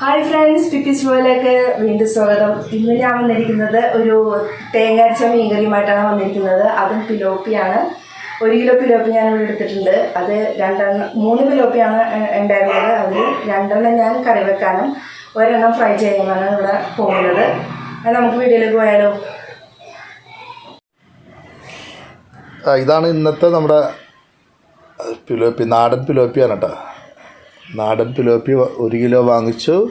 Hi friends പിപ്പിസ് ഷോയിലേക്ക് വീണ്ടും സ്വാഗതം. ഇന്ന് ഞാൻ വന്നിരിക്കുന്നത് ഒരു തേങ്ങാച്ച മീൻകറിയുമായിട്ടാണ് വന്നിരിക്കുന്നത്. അതും പിലോപ്പിയാണ്. ഒരു കിലോ പിലോപ്പി ഞാൻ ഇവിടെ എടുത്തിട്ടുണ്ട്. അത് രണ്ടെണ്ണം മൂന്ന് പിലോപ്പിയാണ് ഉണ്ടായിരുന്നത്. അതിൽ രണ്ടെണ്ണം ഞാൻ കറി വെക്കാനും ഒരെണ്ണം ഫ്രൈ ചെയ്യാനാണ് ഇവിടെ പോകുന്നത്. നമുക്ക് വീഡിയോയിലേക്ക് പോയാലോ? ഇതാണ് ഇന്നത്തെ നമ്മുടെ പിലോപ്പി നാടൻ പിലോപ്പിയാണ് കേട്ടോ. നാടൻ പിലോപ്പി ഒരു കിലോ വാങ്ങിച്ചു.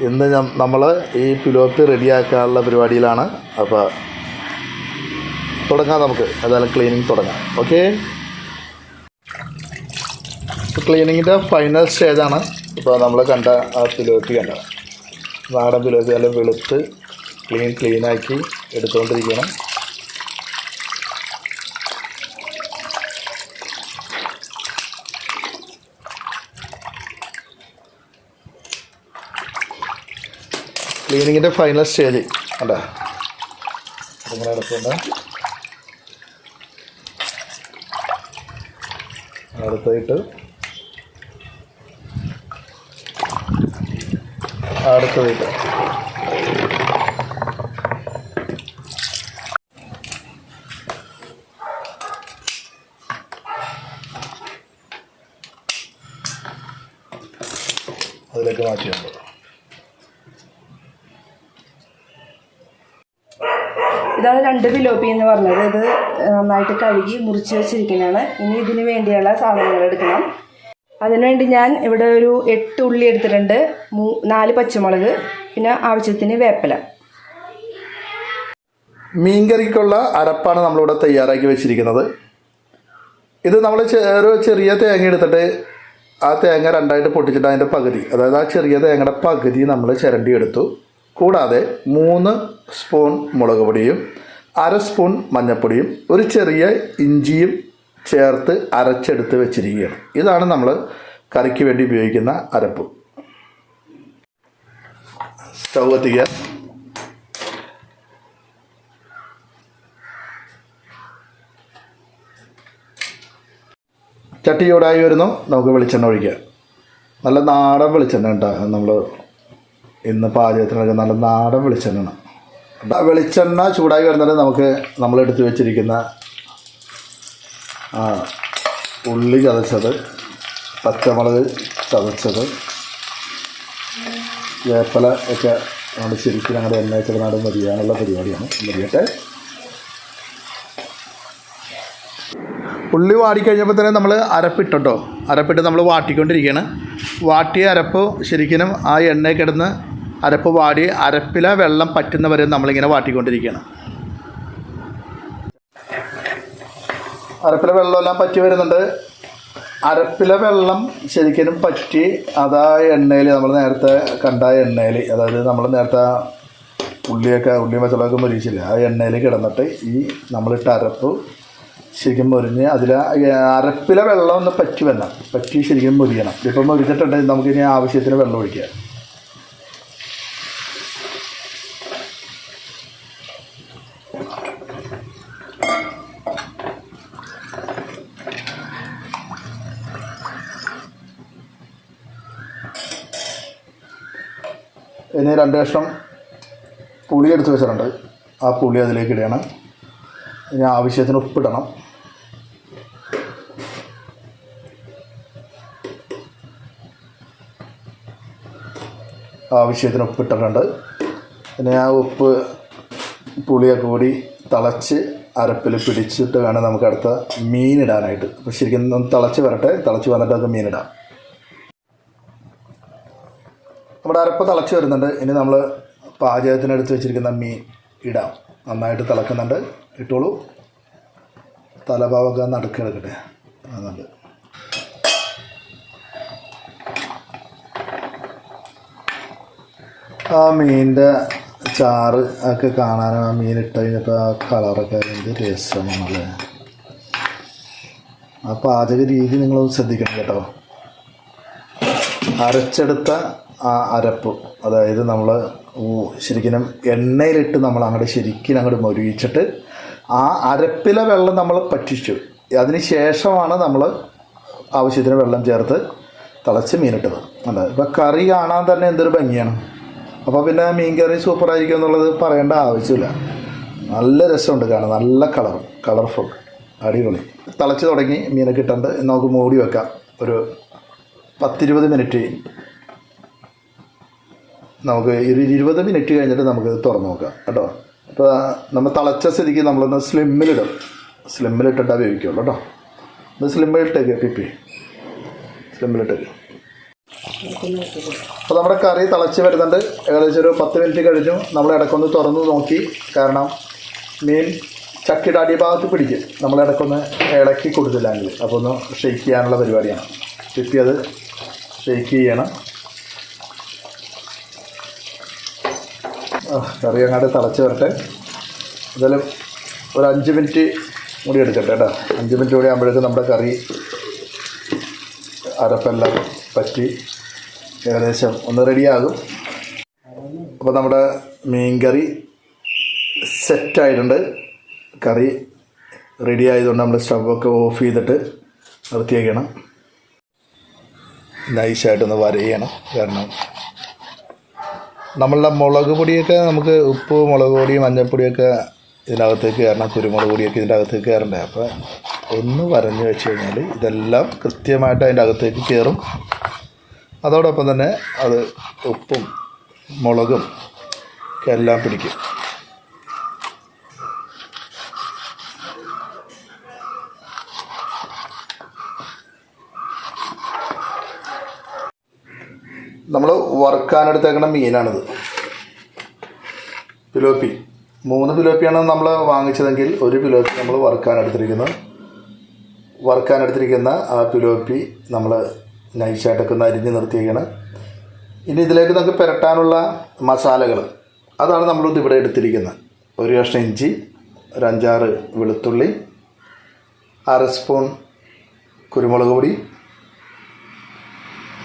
ഇന്ന് നമ്മൾ ഈ പിലോപ്പി റെഡിയാക്കാനുള്ള പരിപാടിയിലാണ്. അപ്പോൾ തുടങ്ങാം നമുക്ക്. ഏതായാലും ക്ലീനിങ് തുടങ്ങാം. ഓക്കെ ക്ലീനിങ്ങിന്റെ ഫൈനൽ സ്റ്റേജാണ് ഇപ്പോൾ നമ്മൾ കണ്ട ആ പിലോപ്പി കണ്ട. നാടൻ പിലോപ്പി എല്ലാം വെളുത്ത് ക്ലീൻ ക്ലീനാക്കി എടുത്തുകൊണ്ടിരിക്കണം ക്ലീനിങ്ങിന്റെ ഫൈനൽ സ്റ്റേജ് അല്ല ഇങ്ങനെ എടുത്തുണ്ട് അടുത്തായിട്ട്. അടുത്തതായിട്ട് അതിലേക്ക് മാറ്റിയുണ്ട് ഇതാണ് രണ്ട് പിലോപ്പി എന്ന് പറഞ്ഞത് ഇത് നന്നായിട്ട് കഴുകി മുറിച്ച് വെച്ചിരിക്കുന്നതാണ്. ഇനി ഇതിന് വേണ്ടിയുള്ള സാധനങ്ങൾ എടുക്കണം. അതിനുവേണ്ടി ഞാൻ ഇവിടെ ഒരു എട്ട് ഉള്ളി എടുത്തിട്ടുണ്ട്. മൂ നാല് പച്ചമുളക് പിന്നെ ആവശ്യത്തിന് വേപ്പില. മീൻകറിക്കുള്ള അരപ്പാണ് നമ്മളിവിടെ തയ്യാറാക്കി വെച്ചിരിക്കുന്നത്. ഇത് നമ്മൾ ഒരു ചെറിയ തേങ്ങ എടുത്തിട്ട് ആ തേങ്ങ രണ്ടായിട്ട് പൊട്ടിച്ചിട്ട് അതിന്റെ പകുതി അതായത് ആ ചെറിയ തേങ്ങയുടെ പകുതി നമ്മൾ ചിരണ്ടി എടുത്തു. കൂടാതെ മൂന്ന് സ്പൂൺ മുളക് പൊടിയും അര സ്പൂൺ മഞ്ഞൾപ്പൊടിയും ഒരു ചെറിയ ഇഞ്ചിയും ചേർത്ത് അരച്ചെടുത്ത് വെച്ചിരിക്കുകയാണ്. ഇതാണ് നമ്മൾ കറിക്ക് വേണ്ടി ഉപയോഗിക്കുന്ന അരപ്പ്. സ്റ്റൗ കത്തിക്കുക ചട്ടി ചൂടായി വരുന്നു. നമുക്ക് വെളിച്ചെണ്ണ ഒഴിക്കുക നല്ല നാടൻ വെളിച്ചെണ്ണ കേട്ടോ നമ്മൾ ഇന്ന് പാചകത്തിനൊക്കെ നല്ല നാടൻ വെളിച്ചെണ്ണയാണ്. ആ വെളിച്ചെണ്ണ ചൂടായി വരുന്നത് നമുക്ക് നമ്മൾ എടുത്തു വെച്ചിരിക്കുന്ന ഉള്ളി ചതച്ചത് പച്ചമുളക് ചതച്ചത് വേപ്പല ഒക്കെ നമ്മൾ ശരിക്കും ഞങ്ങളുടെ എണ്ണ നാട് മരിയാനുള്ള പരിപാടിയാണ്. മരിയട്ടെ ഉള്ളി വാടിക്കഴിഞ്ഞപ്പോൾ തന്നെ നമ്മൾ അരപ്പിട്ടോ അരപ്പിട്ട് നമ്മൾ വാട്ടിക്കൊണ്ടിരിക്കുകയാണ്. വാട്ടിയ അരപ്പ് ശരിക്കും ആ എണ്ണയിൽ കിടന്ന് അരപ്പ് വാടി അരപ്പിലെ വെള്ളം പറ്റുന്നവരെ നമ്മളിങ്ങനെ വാട്ടിക്കൊണ്ടിരിക്കുകയാണ്. അരപ്പിലെ വെള്ളമെല്ലാം പറ്റി വരുന്നുണ്ട്. അരപ്പില വെള്ളം ശരിക്കും പറ്റി അതാ എണ്ണയിൽ നമ്മൾ നേരത്തെ കണ്ട എണ്ണയിൽ അതായത് നമ്മൾ നേരത്തെ ഉള്ളിയൊക്കെ ഉള്ളിയും പച്ചമുളകൊക്കെ മുരിച്ചില്ല ആ എണ്ണയിൽ കിടന്നിട്ട് ഈ നമ്മളിട്ട അരപ്പ് ശരിക്കും മുരിഞ്ഞ് അതിൽ അരപ്പിലെ വെള്ളം ഒന്ന് പറ്റി വരണം. പറ്റി ശരിക്കും മുരിയണം. ഇപ്പം മുരിച്ചിട്ടുണ്ടെങ്കിൽ നമുക്കിനി ആവശ്യത്തിന് വെള്ളം ഒഴിക്കാം ഇനി രണ്ട് കഷ്ണം പുളി എടുത്ത് വെച്ചിട്ടുണ്ട്. ആ പുളി അതിലേക്ക് ഇടണം. ഇനി ആവശ്യത്തിന് ഉപ്പിടണം. ആവശ്യത്തിന് ഉപ്പിട്ടിട്ടുണ്ട്. പിന്നെ ആ ഉപ്പ് പുളിയൊക്കെ കൂടി തിളച്ച് അരപ്പിൽ പിടിച്ചിട്ട് വേണം നമുക്ക് അടുത്ത മീനിടാനായിട്ട് അപ്പോൾ ശരിക്കും തിളച്ച് വരട്ടെ. തിളച്ച് വന്നിട്ട് അത് മീനിടാം നമ്മുടെ അരപ്പ് തിളച്ച് വരുന്നുണ്ട്. ഇനി നമ്മൾ പാചകത്തിന് എടുത്ത് വെച്ചിരിക്കുന്ന മീൻ ഇടാം. നന്നായിട്ട് തിളക്കുന്നുണ്ട്. ഇട്ടോളൂ. തലഭാവൊക്കെ നടുക്കെടുക്കട്ടെ അതുണ്ട് ആ മീനിന്റെ ചാറ് ഒക്കെ കാണാനും ആ മീൻ കഴിഞ്ഞപ്പോൾ ആ കളറൊക്കെ അതിന്റെ രസമാണല്ലേ. ആ പാചക രീതി നിങ്ങളൊന്ന് ശ്രദ്ധിക്കണം കേട്ടോ. അരച്ചെടുത്ത ആ അരപ്പ്. അതായത് നമ്മൾ ശരിക്കും എണ്ണയിലിട്ട് നമ്മൾ അങ്ങോട്ട് ശരിക്കും അങ്ങോട്ട് മൊരുവിച്ചിട്ട് ആ അരപ്പിലെ വെള്ളം നമ്മൾ പറ്റിച്ചു. അതിന് ശേഷമാണ് നമ്മൾ ആവശ്യത്തിന് വെള്ളം ചേർത്ത് തിളച്ച് മീനിട്ടത്. അല്ല? ഇപ്പം കറി കാണാൻ തന്നെ എന്തൊരു ഭംഗിയാണ്. അപ്പോൾ പിന്നെ മീൻ കറി സൂപ്പറായിരിക്കും എന്നുള്ളത് പറയേണ്ട ആവശ്യമില്ല. നല്ല രസമുണ്ട് കാണാൻ. നല്ല കളർ കളർഫുൾ അടിപൊളി. തിളച്ച് തുടങ്ങി മീനൊക്കെ ഇട്ടുണ്ട് നമുക്ക് മൂടി വെക്കാം. ഒരു പത്തിരുപത് മിനിറ്റ് നമുക്ക് ഒരു ഇരുപത് മിനിറ്റ് കഴിഞ്ഞിട്ട് നമുക്ക് തുറന്നു നോക്കാം കേട്ടോ. അപ്പോൾ നമ്മൾ തിളച്ച സ്ഥിതിക്ക് നമ്മളൊന്ന് സ്ലിമ്മിലിടും. സ്ലിമ്മിലിട്ടിട്ടാ വേവിക്കുള്ളൂ കേട്ടോ. ഒന്ന് സ്ലിമ്മിലിട്ടേക്ക് പിപ്പി. സ്ലിമ്മിലിട്ടേക്ക്. അപ്പോൾ നമ്മുടെ കറി തിളച്ച് വരുന്നുണ്ട്. ഏകദേശം ഒരു പത്ത് മിനിറ്റ് കഴിഞ്ഞു. നമ്മൾ ഇടയ്ക്കൊന്ന് തുറന്ന് നോക്കി. കാരണം മീൻ ചക്കിയുടെ അടിഭാഗത്ത് പിടിക്കും. നമ്മൾ ഇടയ്ക്കൊന്ന് ഇളക്കി കൊടുത്തില്ലെങ്കിൽ. അപ്പോൾ ഒന്ന് ഷെയ്ക്ക് ചെയ്യാനുള്ള പരിപാടിയാണ്. പിപ്പി അത് ഷെയ്ക്ക് ചെയ്യണം. കറി അങ്ങോട്ട് തിളച്ച് വരട്ടെ. എന്തായാലും ഒരു അഞ്ച് മിനിറ്റ് കൂടി എടുക്കട്ടെ കേട്ടോ. അഞ്ച് മിനിറ്റ് കൂടി ആകുമ്പോഴേക്കും നമ്മുടെ കറി അരപ്പെല്ലാം പറ്റി ഏകദേശം ഒന്ന് റെഡിയാകും അപ്പോൾ നമ്മുടെ മീൻ കറി സെറ്റായിട്ടുണ്ട് കറി റെഡി ആയതുകൊണ്ട് നമ്മൾ സ്റ്റവൊക്കെ ഓഫ് ചെയ്തിട്ട് നിർത്തിയേക്കണം. നൈസായിട്ടൊന്ന് വരയണം. കാരണം നമ്മളുടെ മുളക് പൊടിയൊക്കെ നമുക്ക് ഉപ്പ് മുളക് പൊടി മഞ്ഞൾപ്പൊടിയൊക്കെ ഇതിനകത്തേക്ക് കയറണം കുരുമുളക് പൊടിയൊക്കെ ഇതിന്റെ അകത്തേക്ക് കയറണ്ടേ? അപ്പോൾ ഒന്ന് വരഞ്ഞ് വെച്ച് കഴിഞ്ഞാൽ ഇതെല്ലാം കൃത്യമായിട്ട് അതിന്റെ അകത്തേക്ക് കയറും. അതോടൊപ്പം തന്നെ അത് ഉപ്പും മുളകും എല്ലാം പിടിക്കും. വറുക്കാനെടുത്തേക്കണ മീനാണിത്. പിലോപ്പി. മൂന്ന് പിലോപ്പിയാണ് നമ്മൾ വാങ്ങിച്ചതെങ്കിൽ ഒരു പിലോപ്പി നമ്മൾ വറുക്കാനെടുത്തിരിക്കുന്നത് വറുക്കാനെടുത്തിരിക്കുന്ന ആ പിലോപ്പി നമ്മൾ നൈസായിട്ടൊക്കെ ഒന്ന് അരിഞ്ഞ് നിർത്തിയിരിക്കണം ഇനി ഇതിലേക്ക് നമുക്ക് പുരട്ടാനുള്ള മസാലകൾ അതാണ് നമ്മൾ ഇവിടെ എടുത്തിരിക്കുന്നത്. ഒരു കഷ്ണം ഇഞ്ചി ഒരു അഞ്ചാറ് വെളുത്തുള്ളി അര സ്പൂൺ കുരുമുളക് പൊടി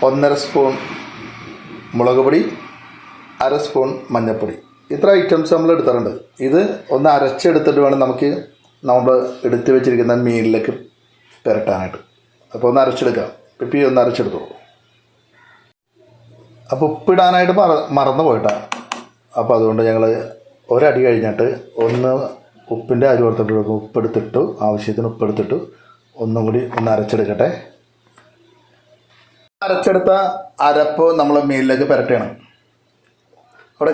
ഒന്നര സ്പൂൺ മുളക് പൊടി അര സ്പൂൺ മഞ്ഞൾപ്പൊടി. ഇത്ര ഐറ്റംസ് നമ്മൾ എടുത്തിട്ടുണ്ട്. ഇത് ഒന്ന് അരച്ചെടുത്തിട്ട് വേണം നമുക്ക് നമ്മൾ എടുത്തു വെച്ചിരിക്കുന്ന മീനിലേക്ക് പുരട്ടാനായിട്ട്. അപ്പോൾ ഒന്ന് അരച്ചെടുക്കാം. പിപ്പി ഒന്ന് അരച്ചെടുത്തോളൂ അപ്പോൾ ഉപ്പിടാനായിട്ട് മറ മറന്നു പോയിട്ടാണ് അപ്പോൾ അതുകൊണ്ട് ഞങ്ങൾ ഒരടി കഴിഞ്ഞിട്ട് ഒന്ന് ഉപ്പിന്റെ അരി കൊടുത്തിട്ട് ഉപ്പെടുത്തിട്ടു ആവശ്യത്തിന് ഉപ്പെടുത്തിട്ടു ഒന്നും കൂടി ഒന്ന് അരച്ചെടുക്കട്ടെ. അരച്ചെടുത്ത അരപ്പ് നമ്മൾ മീനിലേക്ക് പുരട്ടണം അവിടെ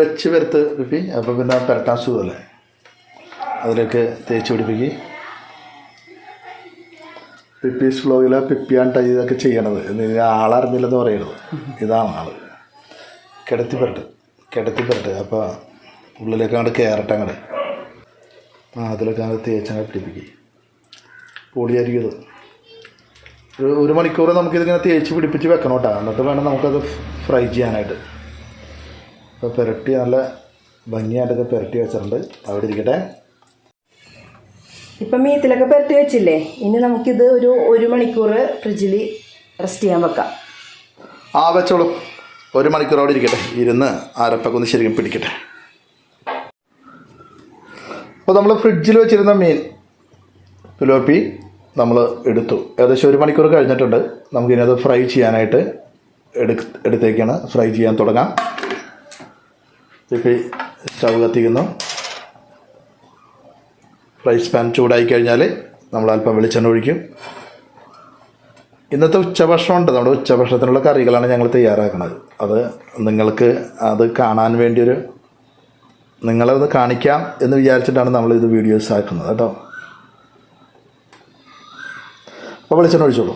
വെച്ച് വരുത്ത് പിപ്പി അപ്പോൾ പിന്നെ പുരട്ടാൻ സുഖമല്ലേ? അതിലേക്ക് തേച്ച് പിടിപ്പിക്കുക പിപ്പീസ് വ്ലോഗിൽ പിപ്പിയാണ് ടൈ ഇതൊക്കെ ചെയ്യണത്. ആളറിഞ്ഞില്ലെന്ന് പറയണത് ഇതാണ് ആൾ. കിടത്തി പുരട്ട് കിടത്തി പുരട്ട്. അപ്പോൾ ഉള്ളിലേക്ക് അങ്ങോട്ട് കയറട്ടെ അങ്ങോട്ട് ആ അതിലൊക്കെ അങ്ങോട്ട് തേച്ചങ്ങോട്ട് പിടിപ്പിക്കുക പൊളിയായിരിക്കും ഒരു ഒരു മണിക്കൂർ നമുക്കിതിങ്ങനെ തേച്ച് പിടിപ്പിച്ച് വെക്കണം കേട്ടോ. എന്നിട്ട് വേണം നമുക്കത് ഫ്രൈ ചെയ്യാനായിട്ട്. അപ്പോൾ പുരട്ടി നല്ല ഭംഗിയായിട്ടൊക്കെ പുരട്ടി വെച്ചിട്ടുണ്ട്. അവിടെ ഇരിക്കട്ടെ. ഇപ്പം മീത്തിലൊക്കെ പുരട്ടി വെച്ചില്ലേ? ഇനി നമുക്കിത് ഒരു ഒരു മണിക്കൂർ ഫ്രിഡ്ജിൽ റെസ്റ്റ് ചെയ്യാൻ വെക്കാം. ആ വെച്ചോളൂ. ഒരു മണിക്കൂർ അവിടെ ഇരിക്കട്ടെ. ഇരുന്ന് അരപ്പൊക്കെ ഒന്ന് ശരിക്കും പിടിക്കട്ടെ. അപ്പോൾ നമ്മൾ ഫ്രിഡ്ജിൽ വെച്ചിരുന്ന മീൻ പിലോപ്പി നമ്മൾ എടുത്തു. ഏകദേശം ഒരു മണിക്കൂർ കഴിഞ്ഞിട്ടുണ്ട്. നമുക്കിനി അത് ഫ്രൈ ചെയ്യാനായിട്ട് എടുക്ക് എടുത്തേക്കാണ്. ഫ്രൈ ചെയ്യാൻ തുടങ്ങാം. ഇപ്പം സ്റ്റവ് കത്തിക്കുന്നു. ഫ്രൈസ് പാൻ ചൂടായി കഴിഞ്ഞാൽ നമ്മൾ അല്പം വെളിച്ചെണ്ണ ഒഴിക്കും. ഇന്നത്തെ ഉച്ചഭക്ഷണമുണ്ട്. നമ്മുടെ ഉച്ചഭക്ഷണത്തിനുള്ള കറികളാണ് ഞങ്ങൾ തയ്യാറാക്കുന്നത്. അത് നിങ്ങൾക്ക് അത് കാണാൻ വേണ്ടിയൊരു നിങ്ങളത് കാണിക്കാം എന്ന് വിചാരിച്ചിട്ടാണ് നമ്മളിത് വീഡിയോസ് ആക്കുന്നത്. കേട്ടോ. അപ്പോൾ വെളിച്ചെണ്ണ ഒഴിച്ചോളൂ.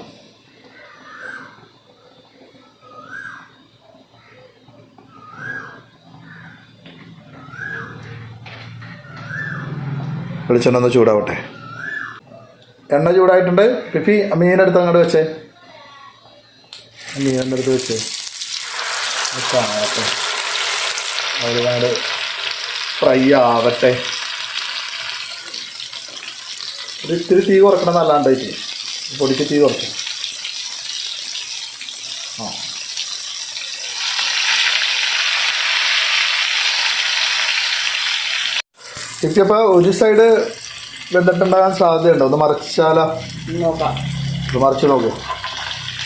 വെളിച്ചെണ്ണ ഒന്ന് ചൂടാവട്ടെ. എണ്ണ ചൂടായിട്ടുണ്ട്. പിപ്പി മീനെടുത്ത് അങ്ങോട്ട് വെച്ചേ. മീനെടുത്ത് അടുത്ത് വെച്ചേ. കാണാട്ടെ ഒരുപാട് ഫ്രൈ ആവട്ടെ. ഒരു ഇത്തിരി തീ കുറക്കണം നല്ലാണ്ടായിട്ട് പൊടിക്ക് തീ കുറച്ച് ആ. ഇപ്പം ഒരു സൈഡ് വെന്തിട്ടുണ്ടാകാൻ സാധ്യതയുണ്ടോ? ഒന്ന് മറിച്ചാലോ? നോക്കാം. മറിച്ച് നോക്കൂ.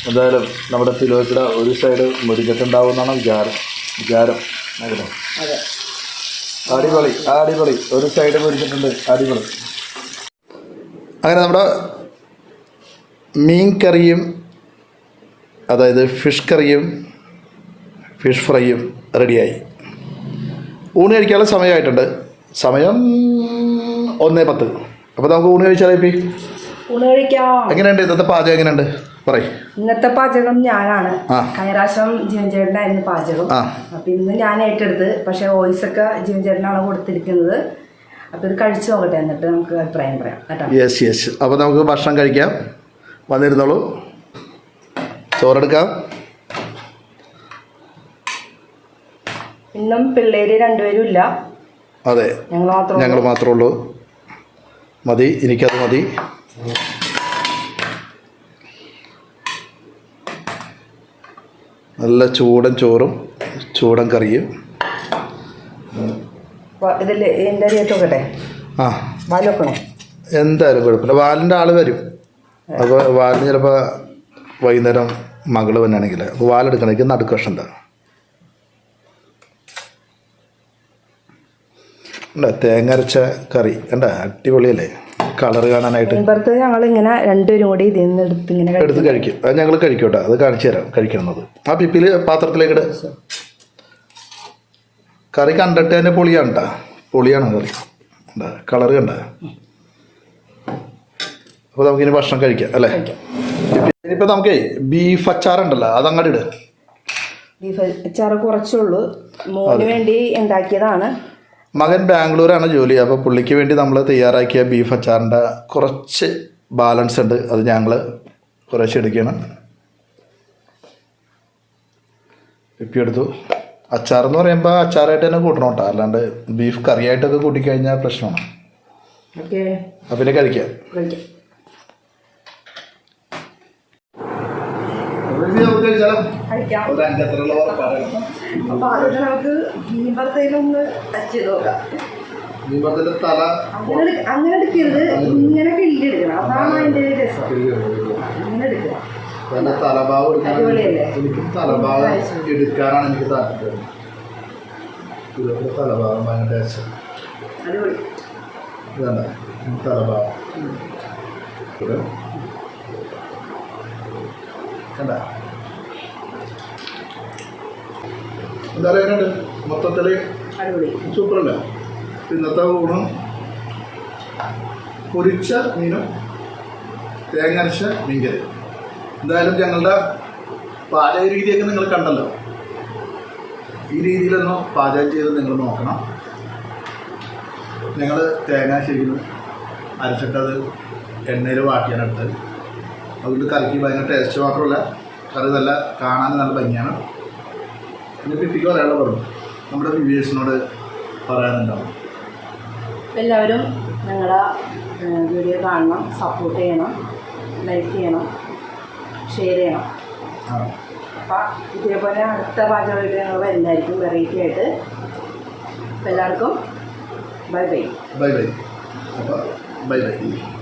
എന്തായാലും നമ്മുടെ തിരുവോക്കിട ഒരു സൈഡ് മുരിഞ്ഞിട്ടുണ്ടാവും എന്നാണ് വിചാരം. വിചാരം അങ്ങനെ അടിപൊളി അടിപൊളി. ഒരു സൈഡ് മുരിഞ്ഞിട്ടുണ്ട്. അടിപൊളി. അങ്ങനെ നമ്മുടെ മീൻ കറിയും അതായത് ഫിഷ് കറിയും ഫിഷ് ഫ്രൈയും റെഡിയായി. ഊണ് കഴിക്കാനുള്ള സമയമായിട്ടുണ്ട്. സമയം ഒന്നേ പത്ത്. അപ്പോൾ നമുക്ക് ഊണ് കഴിച്ചാൽ ഇപ്പി? ഊണ് കഴിക്കാം. എങ്ങനെയുണ്ട്? ഇന്നത്തെ പാചകം എങ്ങനെയുണ്ട്? പറയ്. ഇന്നത്തെ പാചകം ഞാനാണ്. കഴിഞ്ഞ പ്രാവശ്യം ജീവൻ ചേട്ടനായിരുന്നു പാചകം. അപ്പൊ ഇന്ന് ഞാൻ ഏറ്റെടുത്ത് പക്ഷെ വോയിസ് ഒക്കെ ജീവൻ ചേട്ടനാണ് കൊടുത്തിരിക്കുന്നത്. അപ്പൊ ഇത് കഴിച്ചു നോക്കട്ടെ എന്നിട്ട് നമുക്ക് അഭിപ്രായം പറയാം. കേട്ടോ. യെസ് യെസ് അപ്പോൾ നമുക്ക് ഭക്ഷണം കഴിക്കാം. വന്നിരുന്നോളൂ. ചോറെടുക്കാം. ഇന്നും പിള്ളേര് രണ്ടുപേരും ഇല്ല. അതെ ഞങ്ങൾ മാത്രമേ ഉള്ളൂ. മതി എനിക്കത് മതി. നല്ല ചൂടൻ ചോറും ചൂടൻ കറിയും. ഇതിൽ എന്റെ നോക്കട്ടെ ആ. വാൽ വെക്കണോ? എന്തായാലും കുഴപ്പമില്ല. വാലിന്റെ ആൾ വരും. അപ്പോൾ വാലിന് ചിലപ്പോൾ വൈകുന്നേരം മകൾ വന്നാണെങ്കിൽ അപ്പോൾ വാലെടുക്കണമെങ്കിൽ നടുക്ക് ഉണ്ട് തേങ്ങ അരച്ച കറി. കണ്ട? അടിപൊളിയല്ലേ? കളർ കാണാനായിട്ട്. മുൻപുറത്ത് ഞങ്ങൾ ഇങ്ങനെ രണ്ടുപേരും കൂടി എടുത്ത് ഇങ്ങനെ കഴിക്കും. എടുത്ത് കഴിക്കും. അത് ഞങ്ങൾ കഴിക്കട്ടെ. അത് കാണിച്ചു തരാം. കഴിക്കണമെന്നത് ആ പിപ്പിൽ പാത്രത്തിലേക്ക് ഇട. കറി കണ്ടിട്ട് തന്നെ പൊളിയാണ് കേട്ടോ പൊളിയാണ് കറി. എന്താ കളറ് കണ്ട? അപ്പോൾ നമുക്കിനി ഭക്ഷണം കഴിക്കാം അല്ലേ? ഇനിയിപ്പോൾ നമുക്കേ ബീഫ് അച്ചാറുണ്ടല്ലോ അതങ്ങോട്ട് ഇട്. ബീഫ് അച്ചാറ് കുറച്ചുള്ളൂ മോന് വേണ്ടി ഉണ്ടാക്കിയതാണ്. മകൻ ബാംഗ്ലൂരാണ് ജോലി അപ്പോൾ പുള്ളിക്ക് വേണ്ടി നമ്മൾ തയ്യാറാക്കിയ ബീഫ് അച്ചാറിന്റെ കുറച്ച് ബാലൻസ് ഉണ്ട് അത് ഞങ്ങൾ കുറച്ച് എടുക്കണം. ഇപ്പം എടുത്തു. അച്ചാറെന്ന് പറയുമ്പോൾ അച്ചാറായിട്ട് തന്നെ കൂട്ടണം കേട്ടോ അല്ലാണ്ട് ബീഫ് കറിയായിട്ടൊക്കെ കൂട്ടിക്കഴിഞ്ഞാൽ പ്രശ്നമാണ്. അപ്പം പിന്നെ കഴിക്കാം. കഴിക്കാം. കഴിക്കാം. അപ്പൊ ആദ്യം നമുക്ക് മീൻപറത്തേലൊന്ന് ടച്ച് ചെയ്ത് നോക്കാം. തല അങ്ങനെ അങ്ങനെ എടുക്കരുത്. ഇങ്ങനെ കിള്ളി എടുക്കണം അതാണ് അതിന്റെ ഒരു രസം. അങ്ങനെ എടുക്കുക എന്റെ തലഭാഗം എടുക്കാൻ? എനിക്ക് തലഭാഗം എടുക്കാനാണ് എനിക്ക് താല്പര്യം. ഇതൊക്കെ തലഭാഗം ഭയങ്കര ടേസ്റ്റ് അടിപൊളി. ഇതാണ് തലഭാഗം. ഇത്. കണ്ട? എന്താ എങ്ങനെയുണ്ട്? മൊത്തത്തിൽ സൂപ്പറല്ല ഇന്നത്തെ ഊണും പൊരിച്ച മീനും തേങ്ങരച്ച മീൻകരി മീൻകറി. എന്തായാലും ഞങ്ങളുടെ പാചക രീതിയൊക്കെ നിങ്ങൾ കണ്ടല്ലോ. ഈ രീതിയിലൊന്ന് പാചകം ചെയ്ത് നിങ്ങൾ നോക്കണം. ഞങ്ങൾ തേങ്ങ ശരിക്കും അരച്ചിട്ടത് എണ്ണയിൽ വാട്ടിയാനെടുത്ത് അതുകൊണ്ട് കറിക്ക് ഭയങ്കര ടേസ്റ്റ് മാത്രമല്ല. കറി നല്ല കാണാൻ നല്ല ഭംഗിയാണ്. പിപ്പിക്ക് പറയാനുള്ള പറഞ്ഞു നമ്മുടെ വ്യൂവേഴ്സിനോട് പറയാനുണ്ടാവും. എല്ലാവരും ഞങ്ങളുടെ വീഡിയോ കാണണം സപ്പോർട്ട് ചെയ്യണം ലൈക്ക് ചെയ്യണം ഷെയർ ചെയ്യണം. അപ്പോൾ അപ്പം ഇതേപോലെ അടുത്ത പാചക ഞങ്ങൾ എല്ലാവർക്കും വെറൈറ്റി ആയിട്ട്. അപ്പം എല്ലാവർക്കും ബൈ ബൈ ബൈ ബൈ അപ്പോൾ ബൈ ബൈ